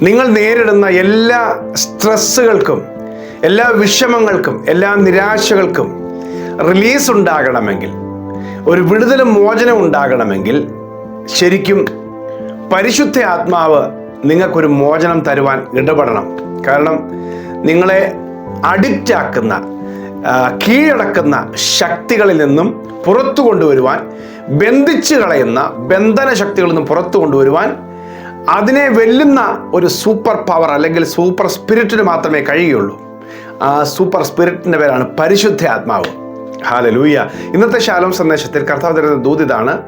നിങ്ങൾ നേരിടുന്ന എല്ലാ സ്ട്രെസ്സുകൾക്കും എല്ലാ വിഷമങ്ങൾക്കും എല്ലാ നിരാശകൾക്കും റിലീസ് ഉണ്ടാകണമെങ്കിൽ ഒരു വിടുതലും മോചനം ഉണ്ടാകണമെങ്കിൽ ശരിക്കും പരിശുദ്ധ ആത്മാവ് നിങ്ങൾക്കൊരു മോചനം തരുവാൻ ഇടപെടണം. കാരണം നിങ്ങളെ അഡിക്റ്റ് ആക്കുന്ന ആ, കീഴടക്കുന്ന ശക്തികളിൽ നിന്നും പുറത്തു കൊണ്ടുവരുവാൻ ബന്ധിച്ചു കളയുന്ന ബന്ധന ശക്തികളിൽ നിന്നും പുറത്തു കൊണ്ടുവരുവാൻ അതിനെ വെല്ലുന്ന ഒരു സൂപ്പർ പവർ അല്ലെങ്കിൽ സൂപ്പർ സ്പിരിറ്റിന് മാത്രമേ കഴിയുകയുള്ളൂ. ആ സൂപ്പർ സ്പിരിറ്റിന്റെ പേരാണ് പരിശുദ്ധ ആത്മാവ് ഹാലലൂയ ഇന്നത്തെ ശാലോം സന്ദേശത്തിൽ കർത്താവ് തരുന്ന ദൂതിതാണ്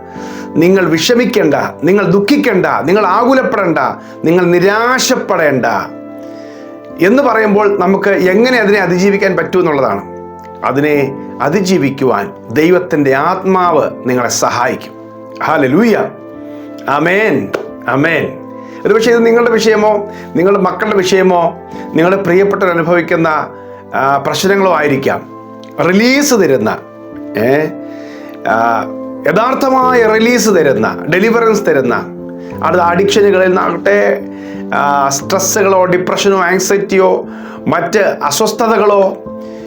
നിങ്ങൾ വിഷമിക്കേണ്ട നിങ്ങൾ ദുഃഖിക്കേണ്ട നിങ്ങൾ ആകുലപ്പെടേണ്ട നിങ്ങൾ നിരാശപ്പെടേണ്ട എന്ന് പറയുമ്പോൾ നമുക്ക് എങ്ങനെ അതിനെ അതിജീവിക്കാൻ പറ്റൂ എന്നുള്ളതാണ്. അതിനെ അതിജീവിക്കുവാൻ ദൈവത്തിന്റെ ആത്മാവ് നിങ്ങളെ സഹായിക്കും. ഹാലലൂയ അമേൻ അമേൻ ഒരുപക്ഷെ ഇത് നിങ്ങളുടെ വിഷയമോ നിങ്ങളുടെ മക്കളുടെ വിഷയമോ നിങ്ങളുടെ പ്രിയപ്പെട്ടവർ അനുഭവിക്കുന്ന പ്രശ്നങ്ങളോ ആയിരിക്കാം. റിലീസ് തരുന്ന യഥാർത്ഥമായ റിലീസ് തരുന്ന ഡെലിവറൻസ് തരുന്ന അത് അഡിക്ഷനുകളിൽ നിന്നാകട്ടെ സ്ട്രെസ്സുകളോ ഡിപ്രഷനോ ആങ്സൈറ്റിയോ മറ്റ് അസ്വസ്ഥതകളോ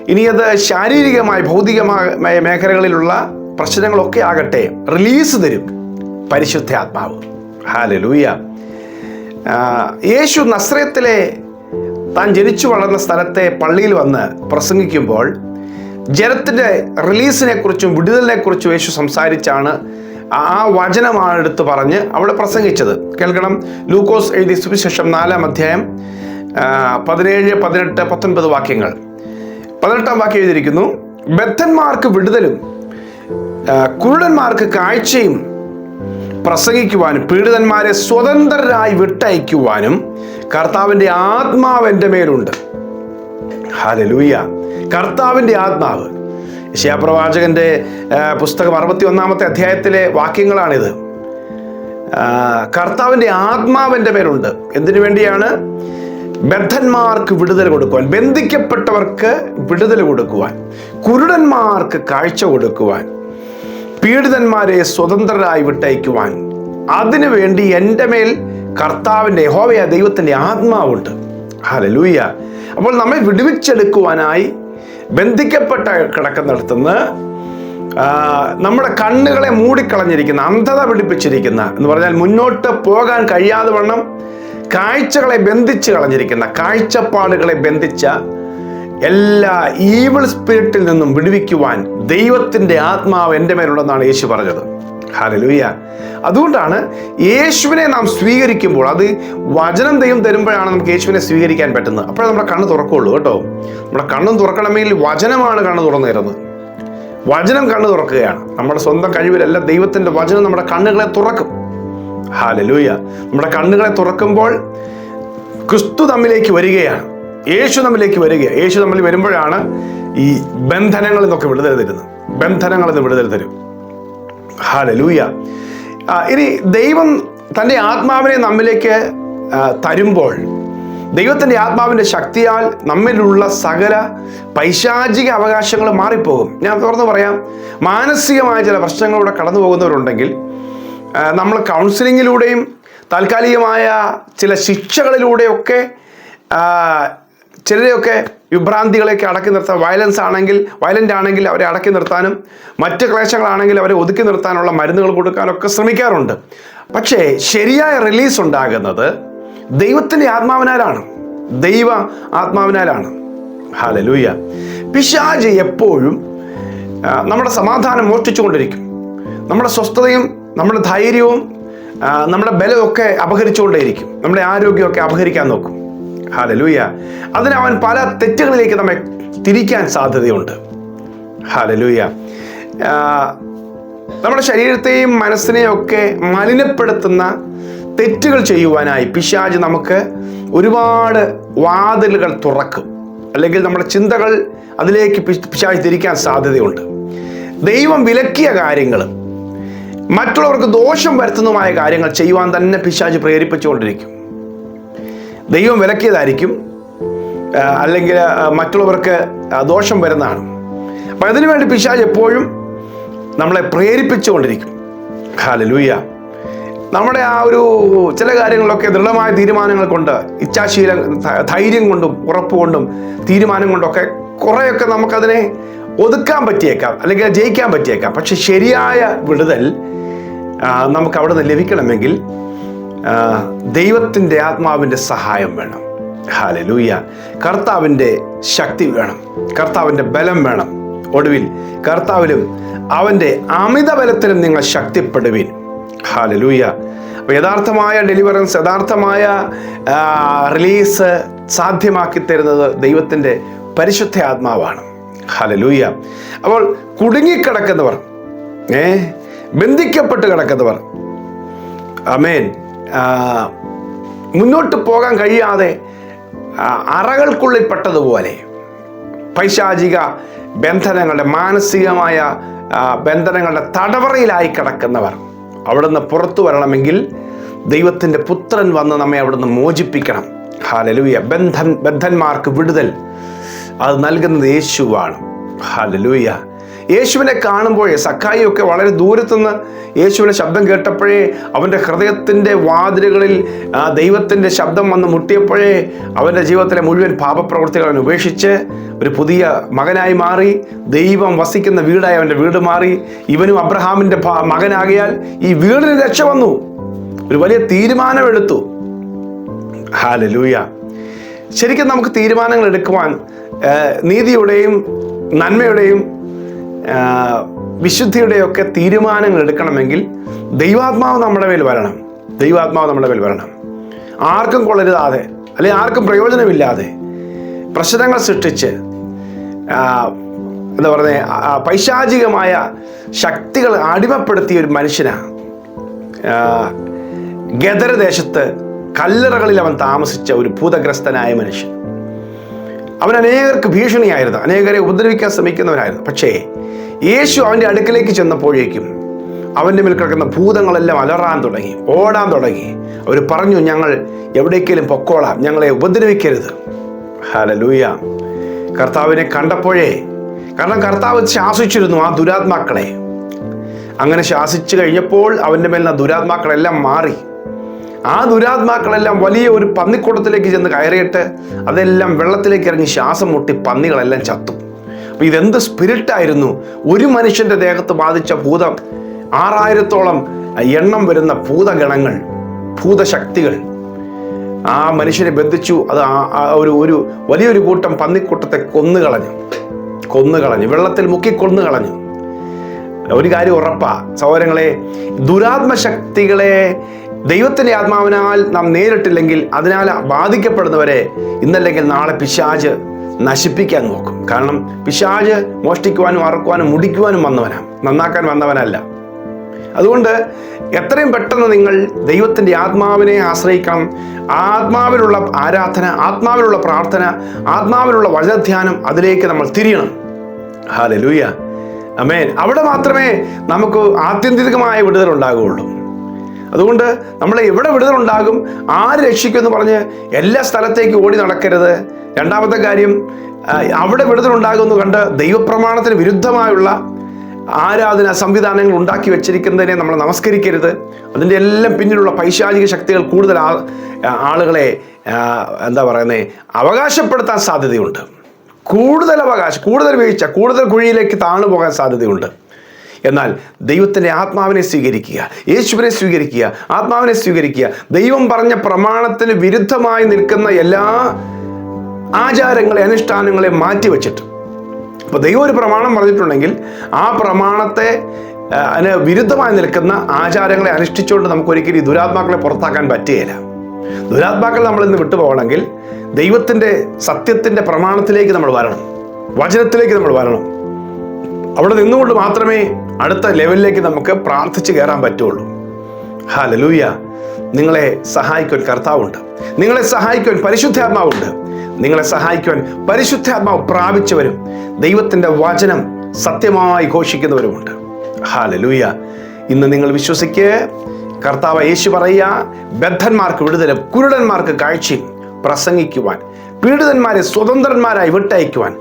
ഇനി അത് ശാരീരികമായ ഭൗതികമായ മേഖലകളിലുള്ള പ്രശ്നങ്ങളൊക്കെ ആകട്ടെ റിലീസ് തരും പരിശുദ്ധ ആത്മാവ് ഹാലലൂയ യേശു നസ്രയത്തിലെ താൻ ജനിച്ചു വളർന്ന സ്ഥലത്തെ പള്ളിയിൽ വന്ന് പ്രസംഗിക്കുമ്പോൾ ജനത്തിന്റെ റിലീസിനെ കുറിച്ചും വിടുതലിനെ കുറിച്ചും യേശു സംസാരിച്ചാണ് ആ വചനമാണ് എടുത്ത് പറഞ്ഞ് അവിടെ പ്രസംഗിച്ചത്. കേൾക്കണം. ലൂക്കോസ് എഴുതി സുവിശേഷം നാലാം അധ്യായം പതിനേഴ് പതിനെട്ട് പത്തൊൻപത് വാക്യങ്ങൾ. പതിനെട്ടാം വാക്യം എഴുതിയിരിക്കുന്നു ബദ്ധന്മാർക്ക് വിടുതലും കുരുടന്മാർക്ക് കാഴ്ചയും പ്രസംഗിക്കുവാനും പീഡിതന്മാരെ സ്വതന്ത്രരായി വിട്ടയക്കുവാനും കർത്താവിന്റെ ആത്മാവ് എന്റെ മേലുണ്ട്. ഹാലലൂയ കർത്താവിന്റെ ആത്മാവ്. യശയാപ്രവാചകന്റെ പുസ്തകം അറുപത്തി ഒന്നാമത്തെ അധ്യായത്തിലെ വാക്യങ്ങളാണിത്. കർത്താവിന്റെ ആത്മാവ് എന്റെ മേലുണ്ട്. എന്തിനു വേണ്ടിയാണ്? ബദ്ധന്മാർക്ക് വിടുതൽ കൊടുക്കുവാൻ ബന്ധിക്കപ്പെട്ടവർക്ക് വിടുതൽ കൊടുക്കുവാൻ കുരുടന്മാർക്ക് കാഴ്ച കൊടുക്കുവാൻ പീഡിതന്മാരെ സ്വതന്ത്രരായി വിട്ടയക്കുവാൻ. അതിനുവേണ്ടി എന്റെ മേൽ കർത്താവിന്റെ ഹോവയ ദൈവത്തിന്റെ ആത്മാവുണ്ട്. ഹലലൂയ അപ്പോൾ നമ്മെ വിടുവിച്ചെടുക്കുവാനായി ബന്ധിക്കപ്പെട്ട കിടക്കുന്നിടത്തുനിന്ന് നമ്മുടെ കണ്ണുകളെ മൂടിക്കളഞ്ഞിരിക്കുന്ന അന്ധത പിടിപ്പിച്ചിരിക്കുന്ന എന്ന് പറഞ്ഞാൽ മുന്നോട്ട് പോകാൻ കഴിയാതെ വണ്ണം കാഴ്ചകളെ ബന്ധിച്ച് കളഞ്ഞിരിക്കുന്ന കാഴ്ചപ്പാടുകളെ ബന്ധിച്ച എല്ലാ ഈവിൾ സ്പിരിറ്റിൽ നിന്നും വിടുവിക്കുവാൻ ദൈവത്തിന്റെ ആത്മാവ് എന്റെ മേലുണ്ടെന്നാണ് യേശു പറഞ്ഞത്. ഹാലലൂയ അതുകൊണ്ടാണ് യേശുവിനെ നാം സ്വീകരിക്കുമ്പോൾ അത് വചനം ദൈവം തരുമ്പോഴാണ് നമുക്ക് യേശുവിനെ സ്വീകരിക്കാൻ പറ്റുന്നത്. അപ്പോഴേ നമ്മുടെ കണ്ണ് തുറക്കുള്ളൂ കേട്ടോ. നമ്മുടെ കണ്ണും തുറക്കണമെങ്കിൽ വചനമാണ് കണ്ണ് തുറന്നു തരുന്നത്. വചനം കണ്ണ് തുറക്കുകയാണ്. നമ്മുടെ സ്വന്തം കഴിവിലല്ല ദൈവത്തിന്റെ വചനം നമ്മുടെ കണ്ണുകളെ തുറക്കും. ഹാലലൂയ നമ്മുടെ കണ്ണുകളെ തുറക്കുമ്പോൾ ക്രിസ്തു തമ്മിലേക്ക് വരികയാണ്. യേശു നമ്മിലേക്ക് വരിക. യേശു നമ്മിൽ വരുമ്പോഴാണ് ഈ ബന്ധനങ്ങളിൽ നിന്നൊക്കെ വിടുതൽ തരുന്നത്. ബന്ധനങ്ങളിൽ നിന്ന് വിടുതൽ തരും. ഹാലലൂയ ലൂയ ഇനി ദൈവം തന്റെ ആത്മാവിനെ നമ്മിലേക്ക് തരുമ്പോൾ ദൈവത്തിന്റെ ആത്മാവിന്റെ ശക്തിയാൽ നമ്മിലുള്ള സകല പൈശാചിക അവകാശങ്ങൾ മാറിപ്പോകും. ഞാൻ തുറന്നു പറയാം. മാനസികമായ ചില പ്രശ്നങ്ങളിലൂടെ കടന്നു പോകുന്നവരുണ്ടെങ്കിൽ നമ്മൾ കൗൺസിലിങ്ങിലൂടെയും താൽക്കാലികമായ ചില ശിക്ഷകളിലൂടെയൊക്കെ ചിലരെയൊക്കെ വിഭ്രാന്തികളെയൊക്കെ അടക്കി നിർത്താൻ വയലൻസ് ആണെങ്കിൽ വയലന്റ് ആണെങ്കിൽ അവരെ അടക്കി നിർത്താനും മറ്റ് ക്ലേശങ്ങളാണെങ്കിൽ അവരെ ഒതുക്കി നിർത്താനുള്ള മരുന്നുകൾ കൊടുക്കാനൊക്കെ ശ്രമിക്കാറുണ്ട്. പക്ഷേ ശരിയായ റിലീസ് ഉണ്ടാകുന്നത് ദൈവത്തിന്റെ ആത്മാവിനാലാണ്. ദൈവ ആത്മാവിനാലാണ്. ഹലലൂയ പിശാജ് എപ്പോഴും നമ്മുടെ സമാധാനം മോഷ്ടിച്ചുകൊണ്ടിരിക്കും. നമ്മുടെ സ്വസ്ഥതയും നമ്മുടെ ധൈര്യവും നമ്മുടെ ബലമൊക്കെ അപഹരിച്ചുകൊണ്ടേയിരിക്കും. നമ്മുടെ ആരോഗ്യമൊക്കെ അപഹരിക്കാൻ നോക്കും. ഹാലലൂയ. അതിന് അവൻ പല തെറ്റുകളിലേക്ക് നമ്മെ തിരിക്കാൻ സാധ്യതയുണ്ട്. ഹാലലൂയ. നമ്മുടെ ശരീരത്തെയും മനസ്സിനെയും ഒക്കെ മലിനപ്പെടുത്തുന്ന തെറ്റുകൾ ചെയ്യുവാനായി പിശാജ് നമുക്ക് ഒരുപാട് വാതിലുകൾ തുറക്കും. അല്ലെങ്കിൽ നമ്മുടെ ചിന്തകൾ അതിലേക്ക് പിശാജ് തിരിക്കാൻ സാധ്യതയുണ്ട്. ദൈവം വിലക്കിയ കാര്യങ്ങൾ മറ്റുള്ളവർക്ക് ദോഷം വരുത്തുന്നതുമായ കാര്യങ്ങൾ ചെയ്യുവാൻ തന്നെ പിശാജ് പ്രേരിപ്പിച്ചുകൊണ്ടിരിക്കും. ദൈവം വിലക്കിയതായിരിക്കും. അല്ലെങ്കിൽ മറ്റുള്ളവർക്ക് ദോഷം വരുന്നതാണ്. അപ്പം അതിനുവേണ്ടി പിശാജ് എപ്പോഴും നമ്മളെ പ്രേരിപ്പിച്ചുകൊണ്ടിരിക്കും. ഹാലലൂയ. നമ്മുടെ ആ ഒരു ചില കാര്യങ്ങളൊക്കെ ദൃഢമായ തീരുമാനങ്ങൾ കൊണ്ട് ഇച്ഛാശീലം ധൈര്യം കൊണ്ടും ഉറപ്പ് കൊണ്ടും തീരുമാനം കൊണ്ടൊക്കെ കുറേയൊക്കെ നമുക്കതിനെ ഒതുക്കാൻ പറ്റിയേക്കാം അല്ലെങ്കിൽ ജയിക്കാൻ പറ്റിയേക്കാം. പക്ഷെ ശരിയായ വിടുതൽ നമുക്ക് അവിടെ നിന്ന് ലഭിക്കണമെങ്കിൽ ദൈവത്തിന്റെ ആത്മാവിന്റെ സഹായം വേണം. ഹാലലൂയ കർത്താവിന്റെ ശക്തി വേണം. കർത്താവിന്റെ ബലം വേണം. ഒടുവിൽ കർത്താവിലും അവന്റെ അമിത ബലത്തിലും നിങ്ങൾ ശക്തിപ്പെടുവിൻ. ഹാലലൂയ യഥാർത്ഥമായ ഡെലിവറൻസ് യഥാർത്ഥമായ റിലീസ് സാധ്യമാക്കി തരുന്നത് ദൈവത്തിന്റെ പരിശുദ്ധ ആത്മാവാണ്. ഹലലൂയ അപ്പോൾ കുടുങ്ങിക്കിടക്കുന്നവർ ഏ ബന്ധിക്കപ്പെട്ട് കിടക്കുന്നവർ അമേൻ മുന്നോട്ട് പോകാൻ കഴിയാതെ അറകൾക്കുള്ളിൽ പെട്ടതുപോലെ പൈശാചിക ബന്ധനങ്ങളുടെ മാനസികമായ ബന്ധനങ്ങളുടെ തടവറയിലായി കിടക്കുന്നവർ അവിടുന്ന് പുറത്തു വരണമെങ്കിൽ ദൈവത്തിന്റെ പുത്രൻ വന്ന് നമ്മെ അവിടുന്ന് മോചിപ്പിക്കണം. ഹാലലൂയ ബന്ധൻ ബന്ധന്മാർക്ക് വിടുതൽ അത് നൽകുന്നത് യേശുവാണ്. ഹാലലൂയ യേശുവിനെ കാണുമ്പോഴേ സഖായിയൊക്കെ വളരെ ദൂരത്തുനിന്ന് യേശുവിനെ ശബ്ദം കേട്ടപ്പോഴേ അവന്റെ ഹൃദയത്തിന്റെ വാതിലുകളിൽ ദൈവത്തിന്റെ ശബ്ദം വന്ന് മുട്ടിയപ്പോഴേ അവന്റെ ജീവിതത്തിലെ മുഴുവൻ പാപപ്രവൃത്തികൾ അവൻ ഉപേക്ഷിച്ച് ഒരു പുതിയ മകനായി മാറി ദൈവം വസിക്കുന്ന വീടായി അവന്റെ വീട് മാറി ഇവനും അബ്രഹാമിന്റെ മകനാകിയാൽ ഈ വീടിന് രക്ഷ വന്നു. ഒരു വലിയ തീരുമാനമെടുത്തു. ഹാലലൂയ. ശരിക്കും നമുക്ക് തീരുമാനങ്ങൾ എടുക്കുവാൻ നീതിയുടെയും നന്മയുടെയും വിശുദ്ധിയുടെയൊക്കെ തീരുമാനങ്ങൾ എടുക്കണമെങ്കിൽ ദൈവാത്മാവ് നമ്മുടെ മേൽ വരണം. ദൈവാത്മാവ് നമ്മുടെ മേൽ വരണം. ആർക്കും കൊള്ളരുതാതെ അല്ലെങ്കിൽ ആർക്കും പ്രയോജനമില്ലാതെ പ്രശ്നങ്ങൾ സൃഷ്ടിച്ച് എന്താ പറയുന്നത് പൈശാചികമായ ശക്തികൾ അടിമപ്പെടുത്തിയ ഒരു മനുഷ്യനാണ് ഗദരദേശത്ത് കല്ലറകളിൽ അവൻ താമസിച്ച ഒരു ഭൂതഗ്രസ്തനായ മനുഷ്യൻ. അവൻ അനേകർക്ക് ഭീഷണിയായിരുന്നു. അനേകരെ ഉപദ്രവിക്കാൻ ശ്രമിക്കുന്നവനായിരുന്നു. പക്ഷേ യേശു അവന്റെ അടുക്കലേക്ക് ചെന്നപ്പോഴേക്കും അവന്റെ മേൽ കിടക്കുന്ന ഭൂതങ്ങളെല്ലാം അലറാൻ തുടങ്ങി ഓടാൻ തുടങ്ങി. അവർ പറഞ്ഞു ഞങ്ങൾ എവിടേക്കെങ്കിലും പൊക്കോളാം ഞങ്ങളെ ഉപദ്രവിക്കരുത്. ഹലലൂയ കർത്താവിനെ കണ്ടപ്പോഴേ കാരണം കർത്താവ് ശാസിച്ചിരുന്നു ആ ദുരാത്മാക്കളെ. അങ്ങനെ ശാസിച്ചു കഴിഞ്ഞപ്പോൾ അവന്റെ മേൽ ദുരാത്മാക്കളെല്ലാം മാറി. ആ ദുരാത്മാക്കളെല്ലാം വലിയ ഒരു പന്നിക്കൂട്ടത്തിലേക്ക് ചെന്ന് കയറിയിട്ട് അതെല്ലാം വെള്ളത്തിലേക്ക് ഇറങ്ങി ശ്വാസം മുട്ടി പന്നികളെല്ലാം ചത്തു. അപ്പം ഇതെന്ത് സ്പിരിറ്റായിരുന്നു? ഒരു മനുഷ്യന്റെ ദേഹത്ത് ബാധിച്ച ഭൂതം ആറായിരത്തോളം എണ്ണം വരുന്ന ഭൂതഗണങ്ങൾ ഭൂതശക്തികൾ. ആ മനുഷ്യനെ ബന്ധിച്ചു അത് ഒരു ഒരു വലിയൊരു കൂട്ടം പന്നിക്കൂട്ടത്തെ കൊന്നുകളഞ്ഞു. കൊന്നുകളഞ്ഞു. വെള്ളത്തിൽ മുക്കി കൊന്നുകളഞ്ഞു. ഒരു കാര്യം ഉറപ്പാ സഹോദരങ്ങളെ ദുരാത്മശക്തികളെ ദൈവത്തിന്റെ ആത്മാവിനാൽ നാം നേരിട്ടില്ലെങ്കിൽ അതിനാൽ ബാധിക്കപ്പെടുന്നവരെ ഇന്നല്ലെങ്കിൽ നാളെ പിശാജ് നശിപ്പിക്കാൻ നോക്കും. കാരണം പിശാജ് മോഷ്ടിക്കുവാനും അറക്കുവാനും മുടിക്കുവാനും വന്നവനാണ് നന്നാക്കാൻ വന്നവനല്ല. അതുകൊണ്ട് എത്രയും പെട്ടെന്ന് നിങ്ങൾ ദൈവത്തിന്റെ ആത്മാവിനെ ആശ്രയിക്കണം. ആത്മാവിലുള്ള ആരാധന ആത്മാവിലുള്ള പ്രാർത്ഥന ആത്മാവിലുള്ള വചനധ്യാനം അതിലേക്ക് നമ്മൾ തിരിയണം. ഹാലലൂയ അമേൻ അവിടെ മാത്രമേ നമുക്ക് ആത്യന്തികമായ വിടുതൽ ഉണ്ടാകുകയുള്ളൂ. അതുകൊണ്ട് നമ്മളെ എവിടെ വിടുതലുണ്ടാകും ആര് ആര് രക്ഷിക്കുമെന്ന് പറഞ്ഞ് എല്ലാ സ്ഥലത്തേക്ക് ഓടി നടക്കരുത്. രണ്ടാമത്തെ കാര്യം അവിടെ വിടുതലുണ്ടാകുമെന്ന് കണ്ട് ദൈവപ്രമാണത്തിന് വിരുദ്ധമായുള്ള ആരാധന സംവിധാനങ്ങൾ ഉണ്ടാക്കി വെച്ചിരിക്കുന്നതിനെ നമ്മൾ നമസ്കരിക്കരുത്. അതിന്റെ എല്ലാം പിന്നിലുള്ള പൈശാചിക ശക്തികൾ കൂടുതൽ ആളുകളെ എന്താ പറയുന്നത് അവകാശപ്പെടുത്താൻ സാധ്യതയുണ്ട്. കൂടുതൽ അവകാശം കൂടുതൽ വീഴ്ച കൂടുതൽ കുഴിയിലേക്ക് താണു പോകാൻ സാധ്യതയുണ്ട്. എന്നാൽ ദൈവത്തിന്റെ ആത്മാവിനെ സ്വീകരിക്കുക യേശുവിനെ സ്വീകരിക്കുക ആത്മാവിനെ സ്വീകരിക്കുക. ദൈവം പറഞ്ഞ പ്രമാണത്തിന് വിരുദ്ധമായി നിൽക്കുന്ന എല്ലാ ആചാരങ്ങളെ അനുഷ്ഠാനങ്ങളെ മാറ്റിവെച്ചിട്ട്. അപ്പോൾ ദൈവം ഒരു പ്രമാണം പറഞ്ഞിട്ടുണ്ടെങ്കിൽ ആ പ്രമാണത്തെ അതിന് വിരുദ്ധമായി നിൽക്കുന്ന ആചാരങ്ങളെ അനുഷ്ഠിച്ചുകൊണ്ട് നമുക്ക് ഒരിക്കലും ഈ ദുരാത്മാക്കളെ പുറത്താക്കാൻ പറ്റുകയില്ല. ദുരാത്മാക്കൾ നമ്മൾ ഇന്ന് വിട്ടുപോകണമെങ്കിൽ ദൈവത്തിന്റെ സത്യത്തിന്റെ പ്രമാണത്തിലേക്ക് നമ്മൾ വരണം. വചനത്തിലേക്ക് നമ്മൾ വരണം. അവിടെ നിന്നുകൊണ്ട് മാത്രമേ അടുത്ത ലെവലിലേക്ക് നമുക്ക് പ്രാർത്ഥിച്ച് കയറാൻ പറ്റുള്ളൂ. ഹാ ലലൂയ നിങ്ങളെ സഹായിക്കുവാൻ കർത്താവുണ്ട്. നിങ്ങളെ സഹായിക്കുവാൻ പരിശുദ്ധാത്മാവുണ്ട്. നിങ്ങളെ സഹായിക്കുവാൻ പരിശുദ്ധാത്മാവ് പ്രാപിച്ചവരും ദൈവത്തിന്റെ വചനം സത്യമായി ഘോഷിക്കുന്നവരുമുണ്ട്. ഹാ ലലൂയ ഇന്ന് നിങ്ങൾ വിശ്വസിക്ക് കർത്താവ് യേശു പറയുക ബദ്ധന്മാർക്ക് വിടുതലും കുരുടന്മാർക്ക് കാഴ്ചയും പ്രസംഗിക്കുവാൻ പീഡിതന്മാരെ സ്വതന്ത്രന്മാരായി വിട്ടയക്കുവാൻ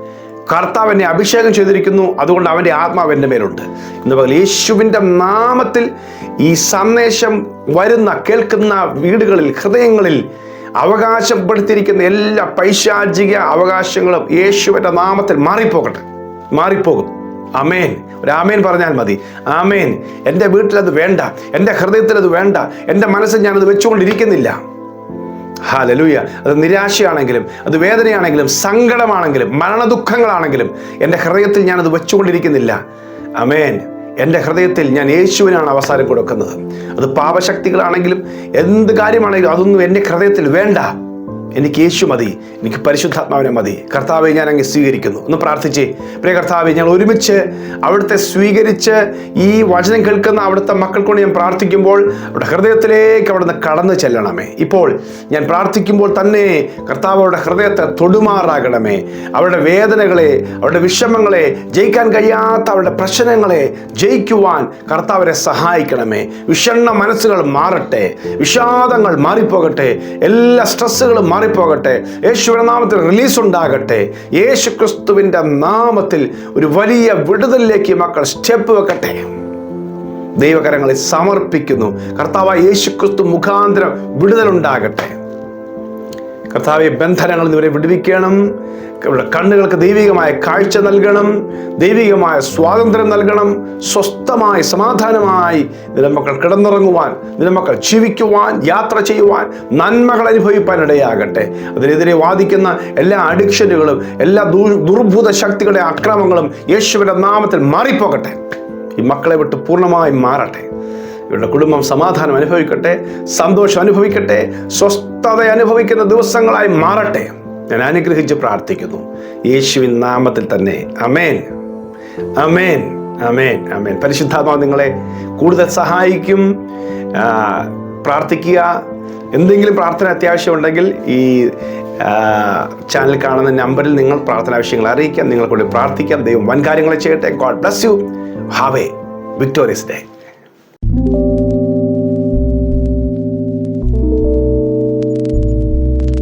കർത്താവ് എന്നെ അഭിഷേകം ചെയ്തിരിക്കുന്നു. അതുകൊണ്ട് അവന്റെ ആത്മാവ് എന്റെ മേലുണ്ട്. എന്ന് പകൽ യേശുവിന്റെ നാമത്തിൽ ഈ സന്ദേശം വരുന്ന കേൾക്കുന്ന വീടുകളിൽ ഹൃദയങ്ങളിൽ അവകാശപ്പെടുത്തിയിരിക്കുന്ന എല്ലാ പൈശാചിക അവകാശങ്ങളും യേശുവിന്റെ നാമത്തിൽ മാറിപ്പോകട്ടെ. മാറിപ്പോകും. അമേൻ ഒരു ആമേൻ പറഞ്ഞാൽ മതി. ആമേൻ. എന്റെ വീട്ടിലത് വേണ്ട. എന്റെ ഹൃദയത്തിലത് വേണ്ട. എന്റെ മനസ്സിൽ ഞാനത് വെച്ചുകൊണ്ടിരിക്കുന്നില്ല. ഹാലലൂയ. അത് നിരാശയാണെങ്കിലും അത് വേദനയാണെങ്കിലും സങ്കടമാണെങ്കിലും മരണദുഃഖങ്ങളാണെങ്കിലും എന്റെ ഹൃദയത്തിൽ ഞാനത് വെച്ചുകൊണ്ടിരിക്കുന്നില്ല. അമേൻ എന്റെ ഹൃദയത്തിൽ ഞാൻ യേശുവിനാണ് അവസാനം കൊടുക്കുന്നത്. അത് പാപശക്തികളാണെങ്കിലും എന്ത് കാര്യമാണെങ്കിലും അതൊന്നും എന്റെ ഹൃദയത്തിൽ വേണ്ട. എനിക്ക് യേശു മതി എനിക്ക് പരിശുദ്ധാത്മാവിനെ മതി. കർത്താവെ ഞാൻ അങ്ങ് സ്വീകരിക്കുന്നു. ഒന്ന് പ്രാർത്ഥിച്ചേ. പ്രിയ കർത്താവെ ഞങ്ങൾ ഒരുമിച്ച് അവിടുത്തെ സ്വീകരിച്ച് ഈ വചനം കേൾക്കുന്ന അവിടുത്തെ മക്കൾക്കൊണ്ട് ഞാൻ പ്രാർത്ഥിക്കുമ്പോൾ അവരുടെ ഹൃദയത്തിലേക്ക് അവിടുന്ന് കടന്നു ചെല്ലണമേ. ഇപ്പോൾ ഞാൻ പ്രാർത്ഥിക്കുമ്പോൾ തന്നെ കർത്താവ് അവരുടെ ഹൃദയത്തെ തൊടുമാറാകണമേ. അവരുടെ വേദനകളെ അവരുടെ വിഷമങ്ങളെ ജയിക്കാൻ കഴിയാത്ത അവരുടെ പ്രശ്നങ്ങളെ ജയിക്കുവാൻ കർത്താവരെ സഹായിക്കണമേ. വിഷണ്ണ മനസ്സുകൾ മാറട്ടെ. വിഷാദങ്ങൾ മാറിപ്പോകട്ടെ. എല്ലാ സ്ട്രെസ്സുകളും മാറിപ്പോകട്ടെ. യേശുവിന്റെ നാമത്തിൽ റിലീസ് ഉണ്ടാകട്ടെ യേശു ക്രിസ്തുവിന്റെ നാമത്തിൽ ഒരു വലിയ വിടുതലിലേക്ക് മക്കൾ സ്റ്റെപ്പ് വെക്കട്ടെ. ദൈവകരങ്ങളെ സമർപ്പിക്കുന്നു. കർത്താവായ യേശുക്രിസ്തു മുഖാന്തരം വിടുതലുണ്ടാകട്ടെ. കർത്താവെ ബന്ധനങ്ങൾ ഇവരെ വിടുവിക്കണം. കണ്ണുകൾക്ക് ദൈവികമായ കാഴ്ച നൽകണം. ദൈവികമായ സ്വാതന്ത്ര്യം നൽകണം. സ്വസ്ഥമായി സമാധാനമായി നിലമക്കൾ കിടന്നിറങ്ങുവാൻ നിലമക്കൾ ജീവിക്കുവാൻ യാത്ര ചെയ്യുവാൻ നന്മകൾ അനുഭവിപ്പാൻ ഇടയാകട്ടെ അതിനെതിരെ വാദിക്കുന്ന എല്ലാ അഡിക്ഷനുകളും എല്ലാ ദുർ- ദുർഭൂത ശക്തികളുടെ അക്രമങ്ങളും യേശുവിന്റെ നാമത്തിൽ മാറിപ്പോകട്ടെ. ഈ മക്കളെ വിട്ട് പൂർണമായും മാറട്ടെ. ഇവരുടെ കുടുംബം സമാധാനം അനുഭവിക്കട്ടെ സന്തോഷം അനുഭവിക്കട്ടെ സ്വസ്ഥത അനുഭവിക്കുന്ന ദിവസങ്ങളായി മാറട്ടെ. ഞാൻ അനുഗ്രഹിച്ച് പ്രാർത്ഥിക്കുന്നു. യേശുവിൻ നാമത്തിൽ തന്നെ. അമേൻ അമേൻ അമേൻ അമേൻ പരിശുദ്ധാത്മാവ് നിങ്ങളെ കൂടുതൽ സഹായിക്കും. പ്രാർത്ഥിക്കുക. എന്തെങ്കിലും പ്രാർത്ഥന അത്യാവശ്യമുണ്ടെങ്കിൽ ഈ ചാനൽ കാണുന്ന നമ്പറിൽ നിങ്ങൾ പ്രാർത്ഥന ആവശ്യങ്ങൾ അറിയിക്കാം. നിങ്ങളെ പ്രാർത്ഥിക്കാം. ദൈവം വൻ കാര്യങ്ങളെ ചെയ്യട്ടെ. God bless you have a victorious day you